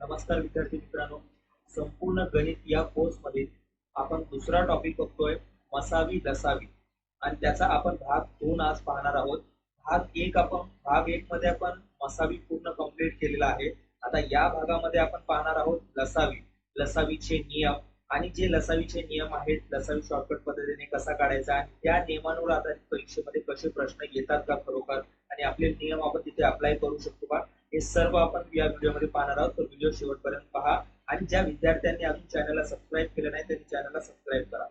नमस्कार विद्यार्थी मित्रांनो. संपूर्ण गणित या कोर्समध्ये आपण दुसरा टॉपिक बघतोय मसावी लसावी आणि त्याचा आपण भाग दोन आज पाहणार आहोत. भाग एक आपण भाग एक मध्ये आपण मसावी पूर्ण कंप्लीट केलेला आहे. आता या भागामध्ये आपण पाहणार आहोत लसावी लसावीचे नियम आणि जे लसावीचे नियम आहेत लसावी शॉर्टकट पद्धतीने कसा काढायचा आणि त्या नियमांवर आधारित परीक्षेमध्ये कसे प्रश्न येतात का खरोखर आणि आपले नियम आपण तिथे अप्लाय करू शकतो का? हे सर्व आपण या व्हिडिओमध्ये पाहणार आहोत. तर व्हिडिओ शेवटपर्यंत पहा. आणि ज्या विद्यार्थ्यांनी अजून चॅनलला सबस्क्राईब केलं नाही त्यांनी चॅनलला सबस्क्राईब करा.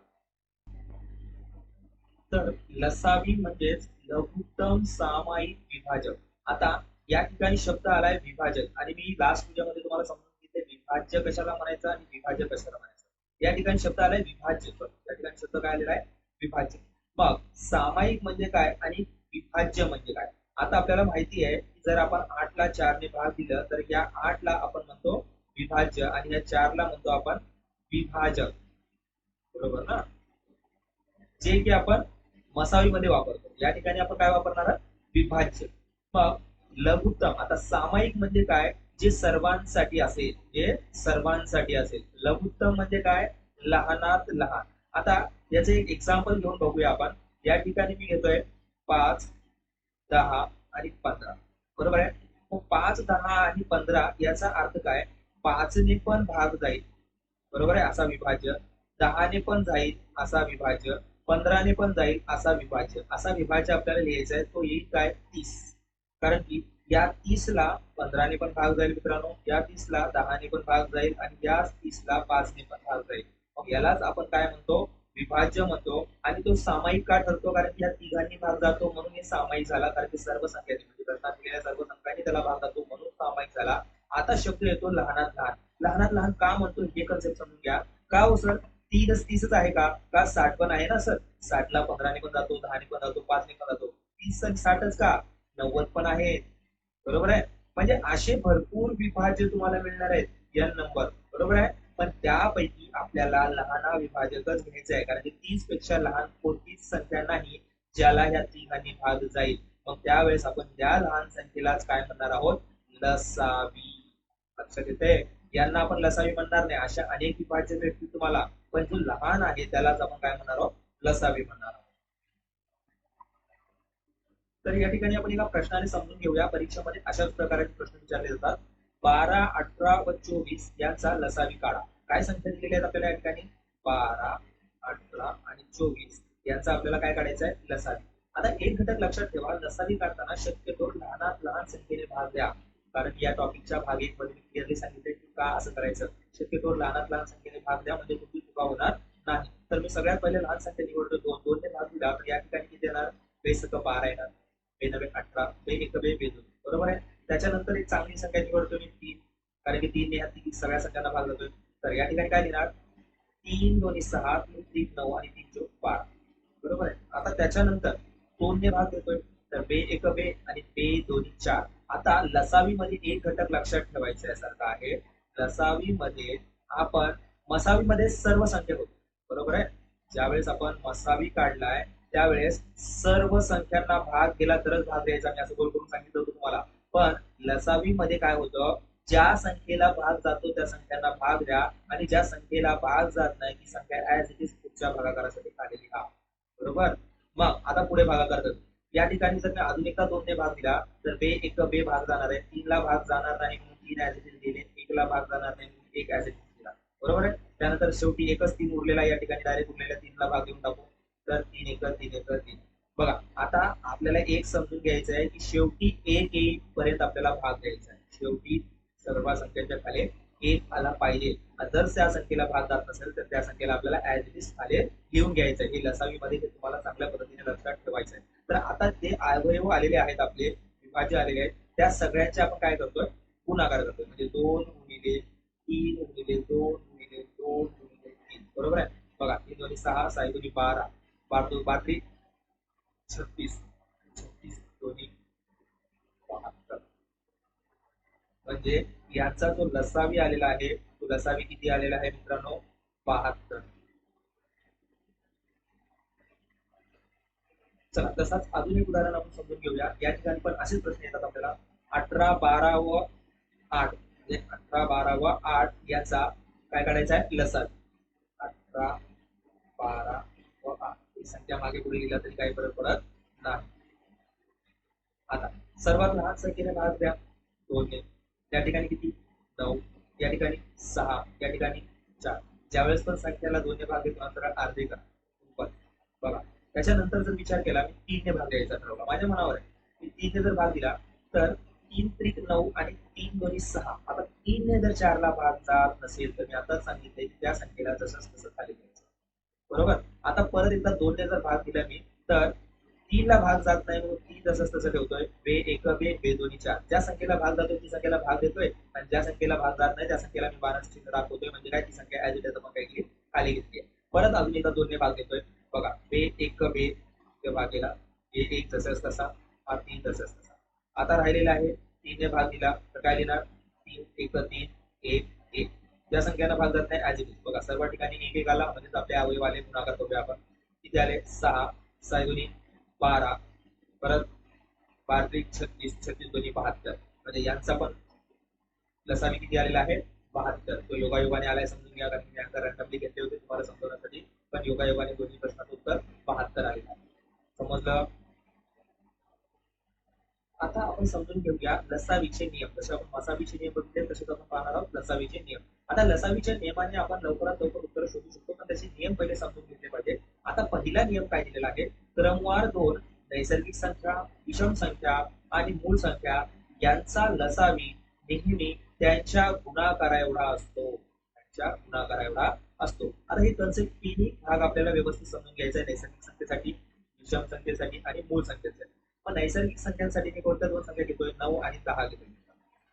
तर लसावी म्हणजेच लघुत्तम सामायिक विभाजक. आता या ठिकाणी शब्द आलाय विभाजक. आणि मी लास्ट व्हिडिओमध्ये तुम्हाला समजून घेते विभाज्य कशाला म्हणायचं आणि विभाजक कशाला म्हणायचं. या ठिकाणी शब्द आलाय विभाज्य. या ठिकाणी शब्द काय आलेला आहे? विभाज्य मग सामायिक म्हणजे काय आणि विभाज्य म्हणजे काय? आता आपल्याला माहिती आहे जर आपण आठ ला चार ने भाग दिलं तर या आठ ला आपण म्हणतो विभाज्य आणि या चार ला म्हणतो आपण विभाजक. बरोबर ना? जे की आपण मसावीमध्ये वापरतो. या ठिकाणी आपण काय वापरणार आहोत? विभाज्य. मग लघुत्तम आता सामायिक म्हणजे काय? जे सर्वांसाठी असेल जे सर्वांसाठी असेल. लघुत्तम म्हणजे काय? लहानात लहान. आता याचे एक एक्झाम्पल घेऊन बघूया आपण. या ठिकाणी मी घेतोय पाच दहा आणि पंधरा. बरोबर आहे? मग पाच दहा आणि पंधरा याचा अर्थ काय? पाचने पण भाग जाईल. बरोबर आहे? असा विभाज्य. दहाने पण जाईल असा विभाज्य. पंधराने पण जाईल असा विभाज्य. असा विभाज्य आपल्याला लिहायचा आहे तो येईल काय? तीस. कारण की या तीसला पंधराने पण भाग जाईल मित्रांनो. या तीसला दहाने पण भाग जाईल आणि या तीसला पाचने पण भाग जाईल. मग यालाच आपण काय म्हणतो? विभाज्य म्हणतो आणि तो सामायिक का ठरतो? कारण की या तिघांनी भाग जातो म्हणून हे सामायिक झाला. कारण की सर्व संख्यांनी म्हणजे प्रश्नात सर्व संख्यांनी त्याला भाग जातो म्हणून सामायिक झाला. आता शब्द येतो लहानात लहान. लहानात लहान का म्हणतो? हे कन्सेप्ट समजून घ्या. का हो सर तीनच तीसच आहे का? का साठ पण आहे ना सर साठ ला पंधराने पण जातो दहाने पण जातो पाचने पण जातो. तीस आणि साठच का? नव्वद पण आहेत बरोबर आहे? म्हणजे असे भरपूर विभाज्य तुम्हाला मिळणार आहेत. एन नंबर बरोबर आहे? पण त्यापैकी आपल्याला लहाना विभाजकच घ्यायचं आहे. कारण की तीसपेक्षा लहान कोणतीच संख्या नाही ज्याला ह्या तिघांनी भाग जाईल. मग त्यावेळेस आपण त्या लहान संख्येलाच काय म्हणणार आहोत? लसावी. लक्षात येते यांना आपण लसावी म्हणणार नाही. अशा अनेक विभाज्य भेटतील तुम्हाला. पण जो लहान आहे त्यालाच आपण काय म्हणणार आहोत? लसावी म्हणणार आहोत. तर या ठिकाणी आपण एका प्रश्नाने समजून घेऊया. परीक्षेमध्ये अशाच प्रकारचे प्रश्न विचारले जातात. बारा अठरा व चोवीस यांचा लसावी काढा. काय संख्या दिलेली आहेत आपल्याला या ठिकाणी? बारा अठरा आणि चोवीस यांचा आपल्याला काय काढायचा आहे? लसावी आता एक घटक लक्षात ठेवा. लसावी काढताना शक्यतो लहानात लहान संख्येने भाग द्या. कारण या टॉपिकच्या भाग एक मध्ये क्लिअरली सांगितले की का असं करायचं? शक्यतो लहानात लहान संख्येने भाग द्या म्हणजे तुमची चुका होणार नाही. तर मी सगळ्यात पहिले लहान संख्या निवडतो. दोन दोन ने भाग दिला. तर या ठिकाणी किती येणार? बेसक बारा येणार. बे नवे अठरा. बे एक बे बे दोन बरोबर आहे? त्याच्यानंतर एक चांगली संख्या निवडतो मी तीन. कारण की तीन ह्या तीन सगळ्या संख्यांना भाग जातोय तर या ठिकाणी काय लिहिणार? तीन दोन्ही सहा तीन तीन नऊ आणि तीन चौक बारा. बरोबर आहे? आता त्याच्यानंतर दोनने भाग देतोय तर बे एक बे आणि बे दोन्ही चार. आता लसावी मध्ये एक घटक लक्षात ठेवायचा सारखा आहे. लसावी मध्ये आपण मसावी मध्ये सर्व संख्या होतो बरोबर आहे? ज्यावेळेस आपण मसावी काढलाय त्यावेळेस सर्व संख्यांना भाग दिला तरच भाग द्यायचा. मी असं गोल करून सांगितलं होतं तुम्हाला. पण लसावी मध्ये काय होतं? ज्या संख्येला भाग जातो त्या संख्यांना भाग द्या. आणि ज्या संख्येला भाग जात नाही ती संख्या ऍज इट इज पुढच्या भागाकारासाठी खाली लिहा बरोबर? मग आता पुढे भागाकार करतो या ठिकाणी जर मी अजून एकदा दोन ने भाग दिला तर बे एक बे भाग जाणार आहे. तीनला भाग जाणार नाही म्हणून तीन ऍज इट इज दिले. एकला भाग जाणार नाही म्हणून एक ऍज इट इज दिला. बरोबर आहे? त्यानंतर शेवटी एकच तीन उरलेला या ठिकाणी डायरेक्ट उरलेल्या तीनला भाग देऊन टाकू. तर तीन एक तीन एक तीन बघा आता आपल्याला एक समजून घ्यायचं आहे की शेवटी एक येईपर्यंत आपल्याला भाग द्यायचा आहे. शेवटी सर्व संख्येच्या खाली एक आला पाहिजे. जर त्या संख्येला भाग जात नसेल तर त्या संख्येला आपल्याला ऍज इट इज खाली लिहून घ्यायचं आहे. हे लसावी मध्ये तुम्हाला चांगल्या पद्धतीने लक्षात ठेवायचं आहे. तर आता जे अवयव आलेले आहेत आपले विभाज्य आलेले आहेत त्या सगळ्यांचे आपण काय करतोय? गुणाकार करतोय. म्हणजे दोन गुणिले तीन गुणिले दोन गुणिले दोन गुणिले तीन. बरोबर आहे? बघा तीन दोन्ही सहा साई दोन्ही बारा. बारा दोन बारा छत्तीस छत्तीस दोन्ही बहात्तर म्हणजे याचा जो लसावी आलेला आहे तो लसावी किती आलेला आहे मित्रांनो? बहात्तर चला तसाच अजून एक उदाहरण आपण समजून घेऊया. या ठिकाणी पण असेच प्रश्न येतात आपल्याला. अठरा बारा व आठ. म्हणजे अठरा बारा व आठ याचा काय काढायचा आहे? लसावी. अठरा बारा संख्या मागे पुढे लिहिला तरी काही फरक पडत नाही. आता सर्वात लहान संख्येने भाग द्या. दोन या ठिकाणी किती? नऊ. या ठिकाणी सहा. या ठिकाणी चार. ज्यावेळेस पण संख्याला दोनने भाग देतो अंतराळ अर्धे करा. बघा त्याच्यानंतर जर विचार केला मी तीनने भाग द्यायचा ठरवला. माझ्या मनावर आहे. मी तीनने जर भाग दिला तर तीन त्रिक नऊ आणि तीन दोन्ही सहा. आता तीनने जर चारला भाग जात नसेल तर मी आताच सांगितले की त्या संख्येला जसंच तसं खाली द्यायचं बरोबर? आता परत एकदा दोनने जर भाग दिला मी तर तीनला भाग जात नाही म्हणून तीन तसंच तसं ठेवतोय. वे एक बे बे दोन्ही चार. ज्या संख्येला भाग जातोय ती संख्येला भाग देतोय. आणि ज्या संख्येला भाग जात नाही त्या संख्येला मी बारा चिन्ह दाखवतोय. म्हणजे काय? ती संख्या ऍज इट मग काय केली खाली घेतली परत अजून एकदा दोनने भाग देतोय. बघा बे एक बे भाग केला बे एक तसंच तसा हा तीन तसंच तसा. आता राहिलेला आहे तीनने भाग दिला तर काय लिहिणार? तीन एक तीन एक एक. या संख्येला भाग जात नाही ॲज इट इज बघा सर्व ठिकाणी एक एक आला. म्हणजे आपले अवयव आले गुणाकार करूया आपण. किती आले सहा सहा दोन्ही बारा परत बारा छत्तीस छत्तीस दोन्ही बहात्तर. म्हणजे यांचा पण लसावी किती आलेला आहे? बहात्तर. तो योगायोगाने आलाय समजून घ्या कारण मी अंतर रॅन्डमली घेतले होते तुम्हाला समजवण्यासाठी. पण योगायोगाने दोन्ही प्रश्नाचं उत्तर बहात्तर आलेलं आहे. समजलं? आता आपण समजून घेऊया लसावीचे नियम. जसे आपण मसावीचे नियम बघितले तसेच आपण पाहणार आहोत लसावीचे नियम. आता लसावीच्या नियमाने आपण लवकरात लवकर उत्तर शोधू शकतो पण त्याचे नियम पहिले समजून घेतले पाहिजे. आता पहिला नियम काय दिलेला आहे? क्रमवार दोन नैसर्गिक संख्या विषम संख्या आणि मूळ संख्या यांचा लसावी नेहमी त्यांच्या गुणाकारा एवढा असतो. त्यांच्या गुणाकारा एवढा असतो. आता हे कन्सेप्ट तिन्ही भाग आपल्याला व्यवस्थित समजून घ्यायचा आहे नैसर्गिक संख्येसाठी विषम संख्येसाठी आणि मूळ संख्येसाठी. पण नैसर्गिक संख्यांसाठी मी कोणत्या दोन संख्या घेतोय? नऊ आणि दहा घेतोय.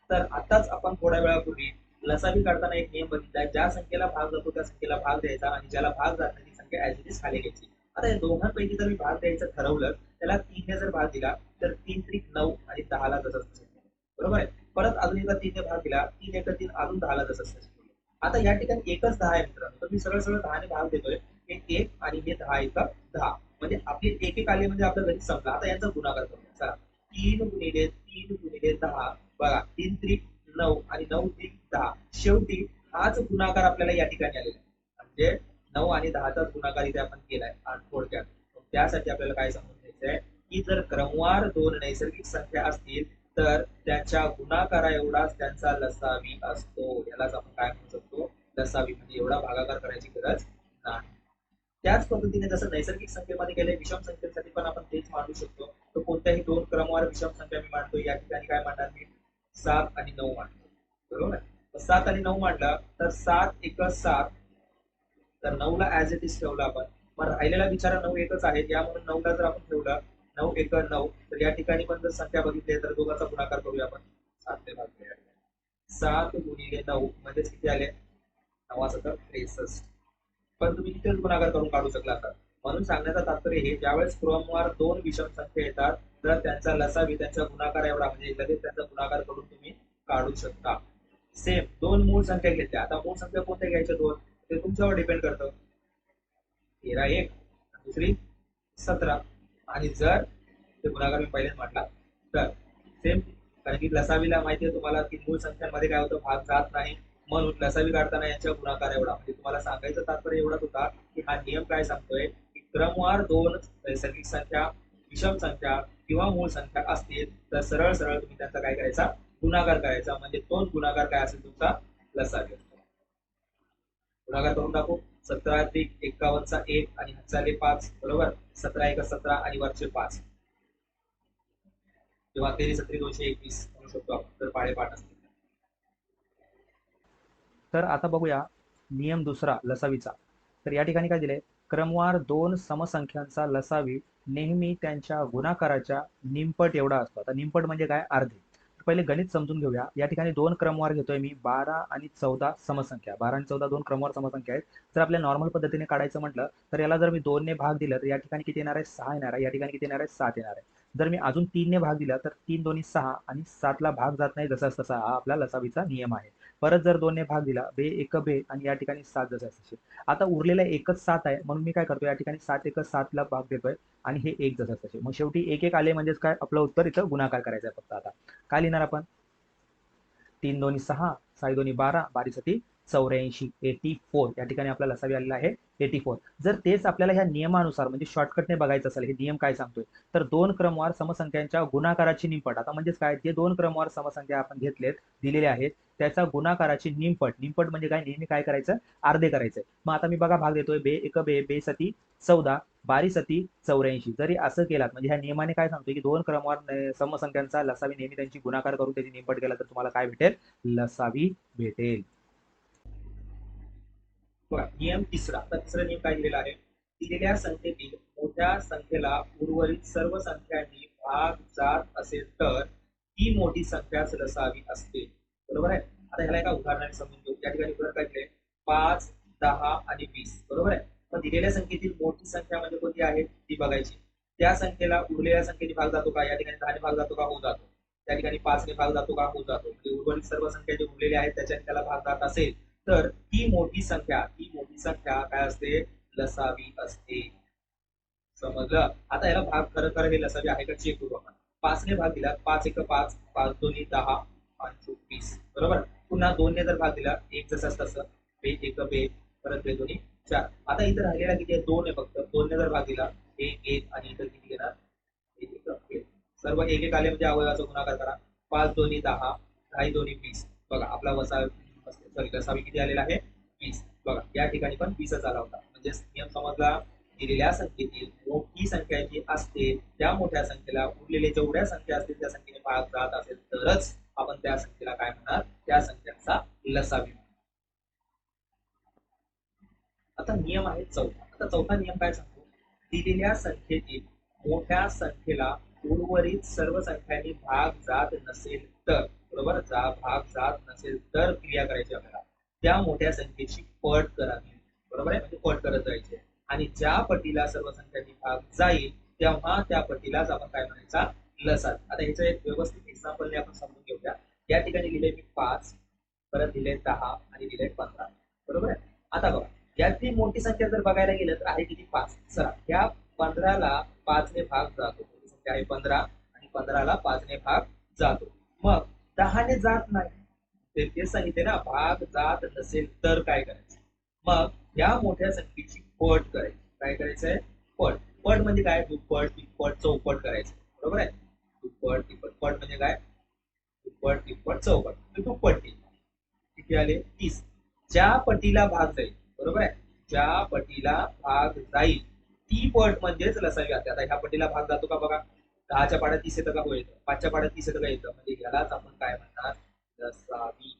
तर आताच आपण थोड्या वेळापूर्वी लसावी काढताना एक नियम बघितला ज्या संख्येला भाग जातो त्या संख्येला भाग द्यायचा आणि ज्याला भाग जात नाही ती संख्या ऍज इट इज खाली घ्यायची. आता या दोघांपैकी जर मी भाग द्यायचं ठरवलं त्याला तीनने जर भाग दिला तर तीन त्रिक नऊ आणि दहाला तसंच बरोबर आहे? परत अजून एकदा तीनने भाग दिला तीन एक तीन अजून दहाला तसंच आता या ठिकाणी एकच दहा आहे मित्रांनो. तर मी सरळ सरळ दहाने भाग देतोय. एक एक आणि हे दहा एक दहा. म्हणजे आपले एक एक आले म्हणजे आपलं घरी संपला. आता यांचा गुणाकार करूया. चला. तीन गुणिले तीन गुणिले दहा. बघा तीन त्रिक नऊ आणि नऊ त्रिक दहा शेवटी हाच गुणाकार आपल्याला या ठिकाणी आलेला आहे. म्हणजे नऊ आणि दहाचाच गुणाकार इथे आपण केलाय थोडक्यात. त्यासाठी आपल्याला काय समजून घ्यायचंय? की जर क्रमवार दोन नैसर्गिक संख्या असतील तर त्याच्या गुणाकारा एवढाच त्यांचा लसावी असतो. यालाच आपण काय म्हणू शकतो? लसावी. म्हणजे एवढा भागाकार करायची गरज नाही. त्याच पद्धतीने जसं नैसर्गिक संख्येमध्ये गेले विषम संख्येसाठी पण आपण तेच मांडू शकतो. तर कोणत्याही दोन क्रमवार विषम संख्या मी मांडतो या ठिकाणी काय मांडणार मी? सात आणि नऊ मांडतो बरोबर? सात आणि नऊ मांडला तर सात एक सात. तर नऊला ऍज इट इज ठेवला आपण. मग राहिलेला विचार नऊ एकच आहे. यामुळे नऊला जर आपण ठेवलं नऊ एक नऊ तर या ठिकाणी पण जर संख्या बघितली तर दोघांचा गुणाकार करूया आपण. सात ते सात गुणिले नऊ म्हणजेच किती आले? नवा सतर त्रेसष्ट. पण तुम्ही तिथेच गुणाकार करून काढू शकला तर म्हणून सांगण्याचा तात्पर्य हे ज्यावेळेस क्रमवार दोन विषम संख्या येतात तर त्यांचा लसावी त्यांच्या गुणाकार एवढा म्हणजे लगेच त्यांचा गुणाकार करून तुम्ही काढू शकता. सेम दोन मूळ संख्या घेतल्या. आता मूळ संख्या कोणत्या घ्यायच्या दोन? ते तुमच्यावर डिपेंड करतं. तेरा एक दुसरी सतरा. आणि जर ते गुणाकार मी पहिलेच म्हटला तर सेम कारण की लसावीला माहिती आहे तुम्हाला की मूळ संख्यांमध्ये काय होतं? भाग जात नाही. म्हणून लसावी काढताना यांच्या गुणाकार एवढा. म्हणजे तुम्हाला सांगायचं तात्पर्य एवढाच होता की हा नियम काय सांगतोय? की क्रमवार दोन नैसर्गिक संख्या विषम संख्या किंवा मूळ संख्या असतील तर सरळ सरळ तुम्ही त्यांचा काय करायचा? गुणाकार करायचा म्हणजे तोच गुणाकार काय असेल तुमचा? लसावी गुणाकार करून टाकू सतरा अधिक एकावन्नचा एक आणि हजारले पाच बरोबर? सतरा एक सतरा आणि वरचे पाच. किंवा तेरी सत्री दोनशे एकवीस म्हणू शकतो आपण तर पाडे पाठ तर आता बघूया नियम दुसरा लसावीचा. तर या ठिकाणी काय दिले क्रमवार दोन समसंख्यांचा लसावी नेहमी त्यांच्या गुणाकाराच्या निमपट एवढा असतो. आता निमपट म्हणजे काय? अर्धे. पहिले गणित समजून घेऊया. या ठिकाणी दोन क्रमवार घेतोय मी बारा आणि चौदा समसंख्या. बारा आणि चौदा दोन क्रमवार समसंख्या आहेत. जर आपल्या नॉर्मल पद्धतीने काढायचं म्हटलं तर याला जर मी दोनने भाग दिला तर या ठिकाणी किती येणार आहे? सहा येणार आहे. या ठिकाणी किती येणार आहे? सात येणार आहे. जर मी अजून तीनने भाग दिला तर तीन दोन्ही सहा आणि सातला भाग जात नाही जसा तसा हा आपला लसावीचा नियम आहे. परत जर दोनने भाग दिला बे एक बे आणि या ठिकाणी सात जसं असे आता उरलेला एकच सात आहे म्हणून मी काय करतो या ठिकाणी सात एक सातला भाग देतोय आणि हे एक जसं तसे. मग शेवटी एक एक आले म्हणजेच काय? आपलं उत्तर इथं गुणाकार करायचा आहे फक्त आता. काय लिहिणार आपण? तीन दोन्ही सहा साई दोन्ही बारा बारीसाठी चौऱ्याऐंशी एटी फोर. या ठिकाणी आपल्याला असावी आलेला आहे एटी फोर. जर तेच आपल्याला ह्या नियमानुसार म्हणजे शॉर्टकटने बघायचं असेल हे नियम काय सांगतोय? तर दोन क्रमवार समसंख्यांच्या गुणाकाराची निपट आता म्हणजेच काय? जे दोन क्रमवार समसंख्या आपण घेतलेत दिलेले आहेत त्याचा गुणाकाराची निमपट निमपट म्हणजे काय? नेहमी काय करायचं? अर्धे करायचं. मग आता मी बघा भाग देतोय. बे एक बे बे सती चौदा बारी सती चौऱ्याऐंशी. जरी असं केलात म्हणजे ह्या नियमाने काय सांगतो की दोन क्रमवार समसंख्यांचा लसावी नेहमी त्यांची गुणाकार करून त्याची निमपट केला तर तुम्हाला काय भेटेल? लसावी भेटेल. नियम तिसरा. तर तिसरा नियम काय दिलेला आहे? दिलेल्या संख्येतील मोठ्या संख्येला उर्वरित सर्व संख्यांनी भाग जात असेल तर ती मोठी संख्याच लसावी असते. बरोबर आहे? आता ह्याला एका उदाहरणाने समजून घेऊ. त्या ठिकाणी उदाहरण काय पाच दहा आणि वीस. बरोबर आहे? पण दिलेल्या संख्येतील मोठी संख्या म्हणजे कोणती आहे? ती बघायची. त्या संख्येला उरलेल्या संख्येने भाग जातो का? या ठिकाणी दहाने भाग जातो का? हो जातो. त्या ठिकाणी पाचने भाग जातो का? हो जातो. म्हणजे उर्वरित सर्व संख्या जे उरलेल्या आहेत त्याच्याने त्याला भाग जात असेल तर ती मोठी संख्या ती मोठी संख्या काय असते? लसावी असते. समजलं? आता याला भाग खरं खरं हे लसावी आहे का? चेक करू आपण. पाचने भाग दिला. पाच एक पाच पाच दोन्ही दहा. पाच वीस बरोबर? पुन्हा दोनने जर भाग दिला एक जसं तसं. बे एक बे परत बे दोन्ही चार. आता इथं राहिलेला किती आहे? दोन आहे फक्त. दोनने जर भाग दिला एक एक आणि इथं किती येणार? एक एक सर्व एक एक आले म्हणजे अवयवाचा गुणाकार करा. पाच दोन्ही दहा. दहा दोन्ही वीस. बघा आपला वसा सॉरी कसावी किती आलेला आहे? वीस. बघा या ठिकाणी पण वीसच आला होता. म्हणजे नियम समजला दिलेल्या संख्येतील. मोठी संख्या जी असते त्या मोठ्या संख्येला उरलेले जेवढ्या संख्या असतील त्या संख्येने भाग जात असेल तरच आपण त्या संख्येला काय म्हणणार? त्या संख्यांचा लसावी आता नियम आहे चौथा. आता चौथा नियम काय सांगतो? दिलेल्या संख्येतील मोठ्या संख्येला उर्वरित सर्व संख्यांनी भाग जात नसेल तर बरोबर? जा भाग जात नसेल तर क्रिया करायची आपल्याला. त्या मोठ्या संख्येची पट करावी. बरोबर आहे? म्हणजे पट करत जायचे. आणि ज्या पटीला सर्व संख्या जाईल तेव्हा त्या पटीलाच आपण काय म्हणायचा? लसाद. आता ह्याचं एक व्यवस्थित एक्झाम्पल आपण समजून घेऊया. या ठिकाणी लिहिले मी पाच परत दिले दहा आणि दिले पंधरा. बरोबर आहे? आता बघा यातली मोठी संख्या जर बघायला गेलं तर आहे किती? पाच. चला या पंधराला पाचने भाग जातो. मोठी संख्या आहे पंधरा आणि पंधराला पाचने भाग जातो. मग दहाने जात नाही. ते तेच सांगितले ना भाग जात नसेल तर काय करायचं? मग या मोठ्या संख्येची पट करायची. काय करायचंय? पट. दुप्पट म्हणजे काय? दुप्पट तिप्पट चौपट करायचं. बरोबर आहे? दुप्पट तिप्पट पट म्हणजे काय? दुप्पट तिप्पट चौपट. दुप्पट किती आले? तीस. ज्या पटीला भाग जाईल बरोबर आहे? ज्या पटीला भाग जाईल ती पट म्हणजेच लसावी असते आता ह्या पटीला भाग जातो का बघा? दहाच्या पाड्यात तीस येतं का? हो येतं. पाचच्या पाड्यात तीस येतं का? येतं. म्हणजे यालाच आपण काय म्हणणार लसावी.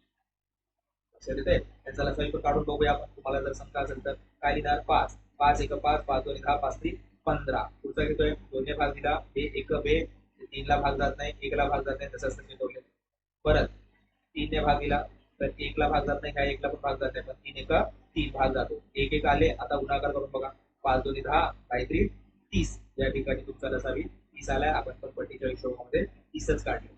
लक्षात येते त्याचा लसावी पण काढून बघूया आपण. तुम्हाला जर समजा असेल तर. काय लिहिणार? पाच. पाच एक पाच पाच दोन दहा पाच तीन. पंधरा. पुढचा घेतोय दोन्ही भाग दिला हे एक बे तीनला भाग जात नाही एकला भाग जात नाही तसंच तसे परत तीनने भाग दिला तर एकला भाग जात नाही ह्या एकला पण भाग जात नाही. पण तीन एक तीन भाग जातो. एक एक आले आता गुणाकार करून बघा. पाच दोन्ही दहा काहीतरी तीस. या ठिकाणी तुमचा लसावी तीस आलाय आपण पण पट्टीच्या हिशोबामध्ये तीसच काढले.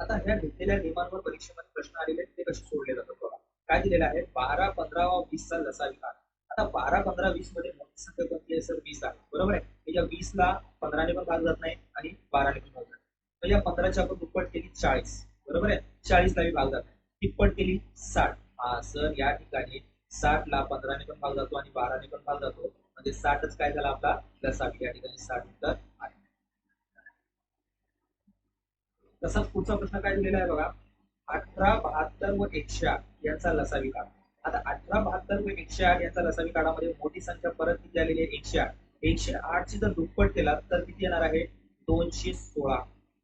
आता ह्या घेतलेल्या नियमांवर परीक्षेमध्ये प्रश्न आलेले ते कसे सोडले जातात बघा. काय दिलेलं आहे? बारा पंधरा व वीसचा लसावी काढ आता बारा पंधरा वीसमध्ये मोठी संख्या कोणती आहे? सर वीस आहे. बरोबर आहे? त्याच्या वीस ला पंधराने पण भाग जात नाही आणि बाराने पण भाग जात नाही. तर या पंधराची आपण दुप्पट केली चाळीस. बरोबर आहे? चाळीस ला भाग जात नाही. तिप्पट केली साठ. हा सर या ठिकाणी साठ ला पंधराने पण भाग जातो आणि बाराने पण भाग जातो. म्हणजे साठच काय झाला आपला? लसावी या ठिकाणी साठ उत्तर आहे तसाच पुढचा प्रश्न काय दिलेला आहे बघा? अठरा बहात्तर व एकशे आठ यांचा लसावी काढा आता अठरा बहात्तर व एकशे आठ यांचा लसावी काळामध्ये मोठी संख्या परत किती आलेली आहे? एकशे आठ. एकशे आठ ची जर दुप्पट केला तर किती येणार आहे? दोनशे सोळा.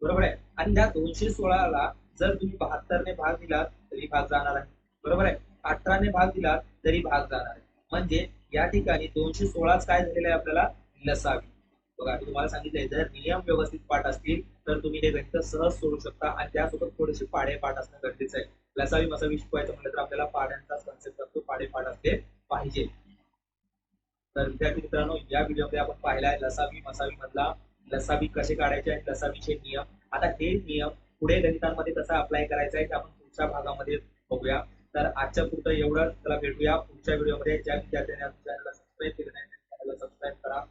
बरोबर आहे? आणि त्या दोनशे सोळाला जर तुम्ही बहात्तरने भाग दिला तरी भाग जाणार आहे. बरोबर आहे? अठराने भाग दिला तरी भाग जाणार आहे. म्हणजे या ठिकाणी दोनशे सोळाच काय झालेलं आहे आपल्याला? लसावी. बघा मी तुम्हाला सांगितलंय जर नियम व्यवस्थित पाठ असतील तर तुम्ही हे गणित सहज सोडू शकता आणि त्यासोबत थोडेसे पाडे पाठ असणं गरजेचं आहे. लसावी मसावी शिकवायचं म्हटलं तर आपल्याला पाड्यांचाच कन्सेप्ट असतो पाडे पाड असले पाहिजे. तर विद्यार्थी मित्रांनो या व्हिडिओमध्ये आपण पाहिलाय लसावी मसावी मधला लसावी कसे काढायचे आणि लसावीचे नियम. आता हे नियम पुढे गणितांमध्ये कसा अप्लाय करायचा आहे ते आपण पुढच्या भागामध्ये बघूया. तर आजच्या पुरतं एवढं. त्याला भेटूया पुढच्या व्हिडिओमध्ये ज्या विद्यार्थ्यांनी चॅनलला सबस्क्राईब केलं नाही चॅनलला सबस्क्राईब करा.